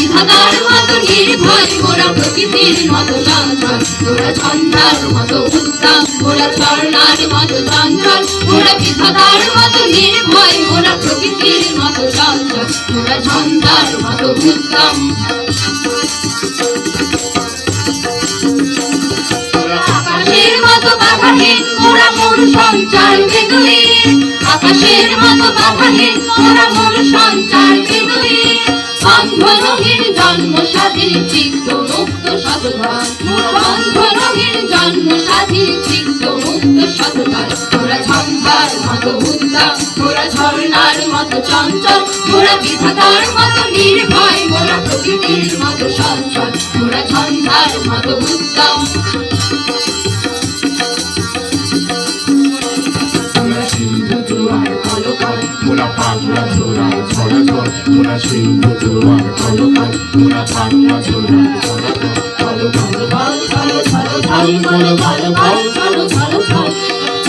বিধাতার মতো নির্ভয়, মোরা প্রকৃতির মতো চঞ্চল মোরা ছন্দার মতো উত্তম মোরা ঝর্ণার মতো চঞ্চল। মোরা বিধাতার মতো নির্ভয়, মোরা প্রকৃতির মতো চঞ্চল। মোরা ছন্দার মতো উত্তম আকাশের মতো বাধাহীন, মোরা মন সঞ্চার বেদুইন আকাশের মতো বাধাহীন, মোরা মন সঞ্চার জন্ম স্বাধীন চিত্ত মুক্ত চিত্ত মুক্ত সতভার মোরা ঝম্বার মতো উত্তম মোরা ঝর্ণার মতো চঞ্চল মতো নির্ভয় মোরা প্রকৃতির মতো ঝঞ্ঝার মতো উত্তম। মোরা পাগলা ঝোড়ার ঝড়কল মোরা সিন্ধু জোয়ার কলকল মোরা পাগলা ঝড়কল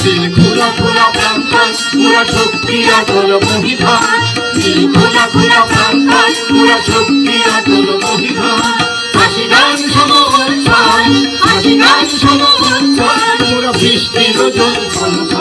দিল খোলা খোলা প্রান্তর মোরা শক্তি আটল মহিধর দিল খোলা খোলা প্রান্তর মোরা শক্তি আটল মহিধর হাসি, গান সম হাসি, গান সম মোরা বৃষ্টির জল।